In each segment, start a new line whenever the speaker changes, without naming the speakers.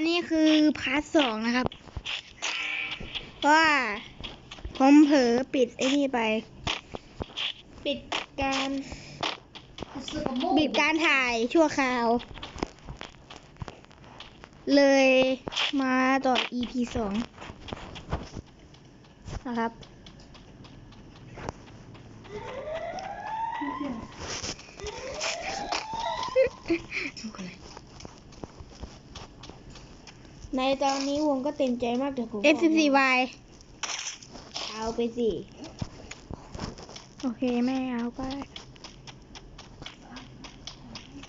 อันนี้คือพาร์ทสองนะครับ เพราะว่าผมเผลอปิดไอ้นี่ไป ปิดการปิดการถ่ายชั่วคราว เลยมาต่อ EP สองนะครับ
ในตอนนี้วงก็เต็มใจมากแต่ผม
F14Y
เอาไปสิ
โอเคไม่เอาไป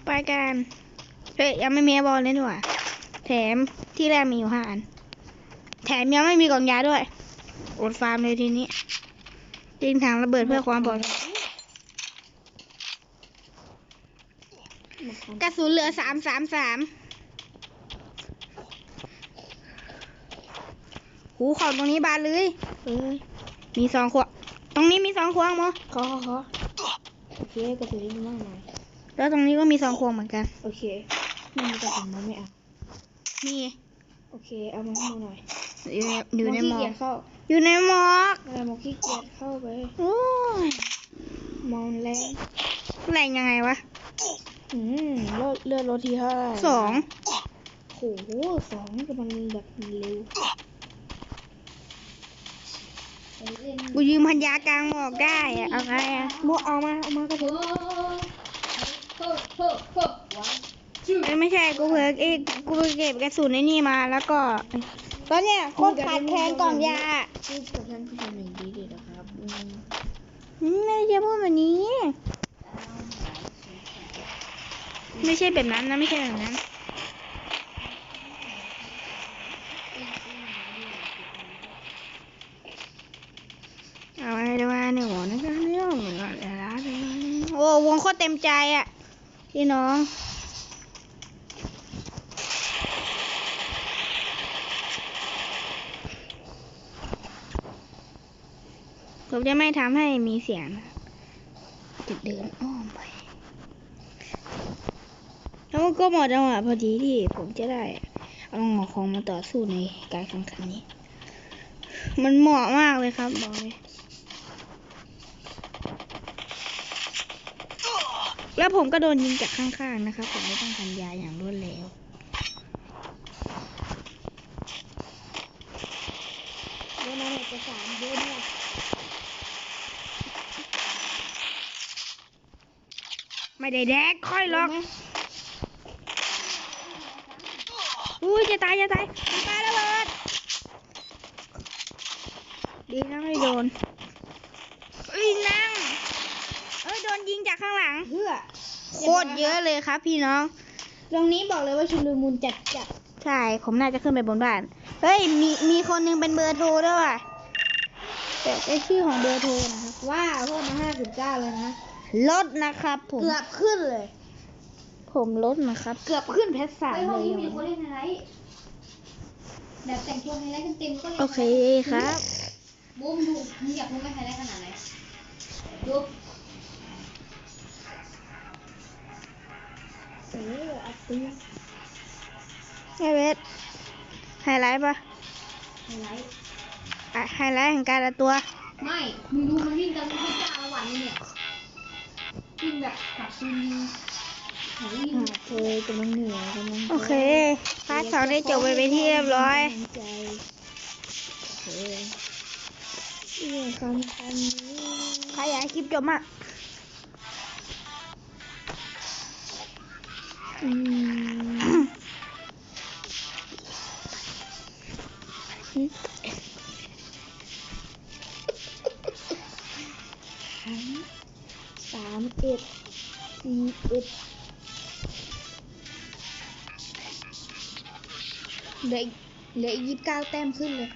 ไปกันเฮ้ยยังไม่มีบอลเลยดีกว่าแถมที่แรกมีอยู่ห้าอัน แถมยังไม่มีกล่องยาด้วยอดฟาร์มเลยทีนี้ยิงถังระเบิดเพื่อความปลอดภัยกระสุนเหลือสามสามสาม หูของตรงนี้บานเลยเอ้ยมีสองขวดตรงนี้มีสองขวดมั้ง
ขอขอขอโอเคกระสุนนี่มากมาย
แล้วตรงนี้ก็มีสองขวดเหมือนกัน
โอเคไม่มีกระสุนมาไม่เอา
นี่
โอเค เอามาให้ดูหน่อย
อยู่ในอยู่ในหมอ
ขี้เกีย
ก
จเข้า
อยู่ในหมอก
อะไรมองขี้เกียจเข้าไป
โอ้ย
มองแรง
แรงยังไงวะ
อืมเลือดเลือดรถทีเท่าไหร่
สอง
โหสองกำลังแบบเร็ว
กูยืมพันยากลางหมอกได้อะเอาไงอะ
โมเอามาเอามากระสุน
เอ้ยไม่ใช่กูเพิ่งเอ้ยกูไปเก็บกระสุนในนี่มาแล้วก็ตอนเนี้ยโคตรขาดแคลนกล่องยา
พูดกับท่านผู้ชมอย่างดีดีนะครับอืม
อืมไม่ใช่พูดแบบนี้ ไม่ใช่แบบนั้นนะไม่ใช่แบบนั้น เอาไว้ดูว่าเนี่ยหมอนะครับเนี่ยเหมือนกันแล้ว โอ้วงโคตรเต็มใจอะ พี่น้องผมจะไม่ทำให้มีเสียงจะเดินอ้อมไปแล้วก็เหมาะจังหวะพอดีที่ผมจะได้เอาหมอของมาต่อสู้ในการแข่งขันนี้ มันเหมาะมากเลยครับบอกเลย แล้วผมก็โดนยิงจากข้างๆนะครับผมไม่ต้องทำยาอย่างรวดเร็ว
เดี๋ยวนั้นเอกสารเยอะมาก
ไม่ได้แดกค่อยหรอกอุ้ยจะตายจะตายมันปาระเบิดดีนะไม่โดนเอ้ยนั่ง เอ้ยโดนยิงจากข้างหลัง
เพื่อ
โคตรเยอะเลยครับ พี่น้อง
ตรงนี้บอกเลยว่าชุลมุนจัดจัด
ใช่ ผมน่าจะขึ้นไปบนบ้าน เฮ้ย มีมีคนหนึงเป็นเบอร์โทรด้วยว่ะ
แต่ไอชื่อของเบอร์โทรนะครับ ว่าเพิ่มมาห้าสิบเก้าเลยนะ
ลดนะครับ ผม
เกือบขึ้นเลย
ผมลดนะครับ
เกือบขึ้นเพชรสาม
ไอ้
เล
ห้อง
ย
นี้
ยัง
มีคนเล่นอะไรแบบแต่งตัวไฮไลท์กันเต็มก็เล่น
โอเคครับ
บูมดูมึงอยากรู้ไหมไฮไลท์ขนาดไหนดู
เอออัดตี
ไฮเวทไฮไลท์ปะ
ไฮไลท์
อะไฮไลท์แห่งการละตัว
ไม่ มึงดูมันวิ่งกันมันวิ่งจ้าละวันเลยเนี่ยวิ่งแบบขับซุนโหวิ่ง
หาเคยกำลังเหนื่อยกำลัง
โอเคพาร์ทสองได้จบไปเป็นที่เรียบร้อย
กำลังใจโอเคเรื่องคำคันนี้
ใครอยากให้คลิปจบอะ
สามเอ็ดสี่เอ็ด
เหลืออีกเหลืออีกยี่สิบเก้าแต้มขึ้นเลย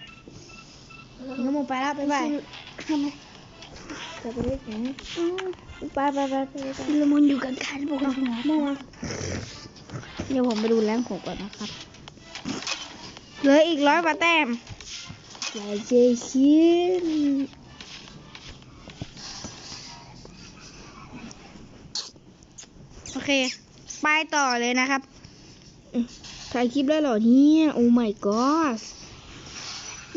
น้ำมูไปแล้วบ๊ายบายทำไม
จะไปเล่นไหน
อืม
ไปไปไปไปไป
ชุลมุนอยู่กันการปกติเมื่อวาน เดี๋ยวผมไปดูแรงหกก่อนนะครับ เหลืออีกร้อยกว่าแต้ม
อย่าเจคิน
โอเค ไปต่อเลยนะครับอืมถ่ายคลิปได้เหรอเนี่ย โอ้ my god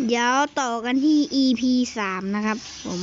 เดี๋ยวต่อกันที่ EP สามนะครับผม